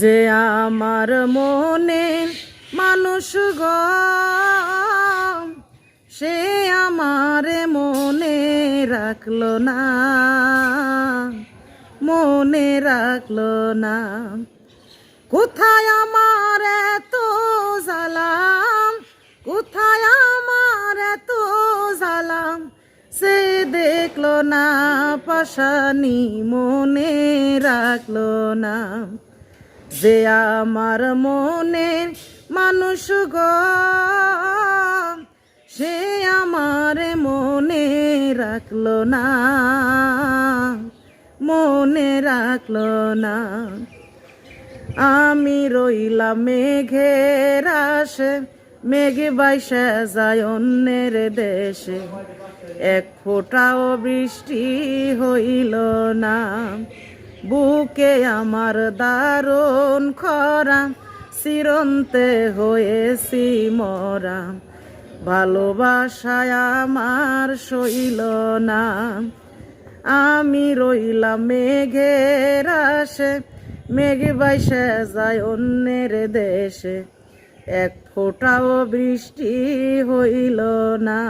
যে আমার মনে মানুষ গ, সে আমার মনে রাখল না, মনে রাখল না। কোথায় আমার এত জালাম কোথায় আমার এত জালাম সে দেখল না, পাশানি মনে রাখল না। যে আমার মনে মানুষ গ, সে আমার মনে রাখল না, মনে রাখল না। আমি রইলাম মেঘের আসে মেঘে বাইসে যায় অন্যের দেশে। এক ফোঁটাও বৃষ্টি হইল না। বুকে আমার দারুণ খরা, চিরন্তে হয়েছি মরা। ভালোবাসায় আমার সইল না। আমি রইলাম মেঘের আসে মেঘে বাইসে যায় অন্যের দেশে। এক ফোঁটাও বৃষ্টি হইল না।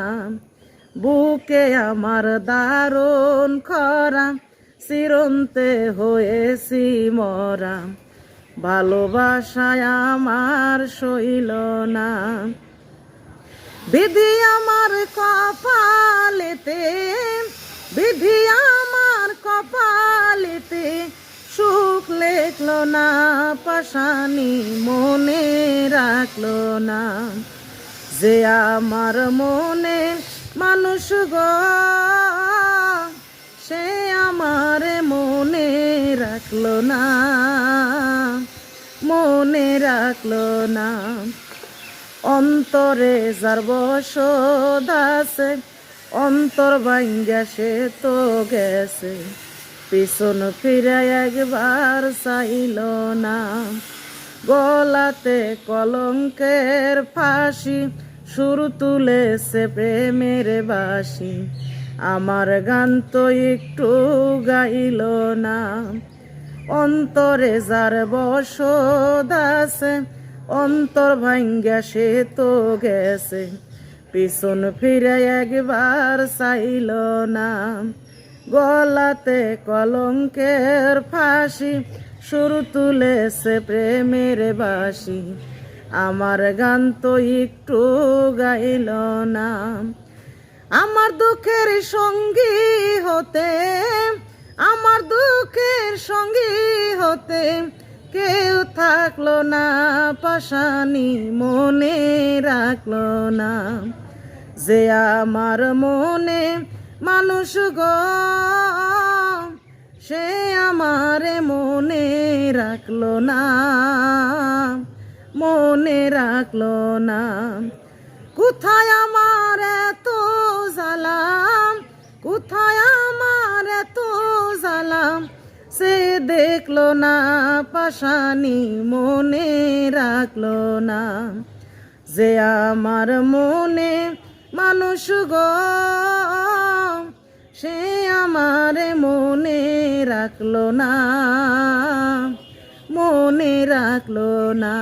বুকে আমার দারুণ খরা চিরন্তে হয়েছি মরা। ভালোবাসায় আমার সইল না। বিধি আমার কপালেতে, বিধি আমার কপালেতে সুখ লেখলো না পাশানি মনে রাখল না। যে আমার মনে মানুষ গ রাখল না। অন্তরে যার বসদ আছে, অন্তর ভাঙ্গা সে তো গেছে। পিছন ফিরে একবার চাইল না। গলাতে কলঙ্কের ফাঁসি, সুর তুলেছে প্রেমের বাসি আমার গান তো একটু গাইল না। অন্তরে যার বসদ আছে, অন্তর ভাঙ্গা সে তো গেছে। পিছন ফিরে একবার চাইল না। গলাতে কলঙ্কের ফাঁসি, সুর তুলেছে প্রেমের বাসি আমার গান তো একটু গাইল না। আমার দুঃখের সঙ্গী হতে আমার দুঃখের সঙ্গী হতে কেউ থাকল না, পাশানি মনে রাখল না। যে আমার মনে মানুষ গ, সে আমার মনে রাখল না, মনে রাখল না। কোথায় আমার সে দেখল না পাশানি মনে রাখল না। যে আমার মনে মানুষ গ, সে আমার মনে রাখল না, মনে রাখল না।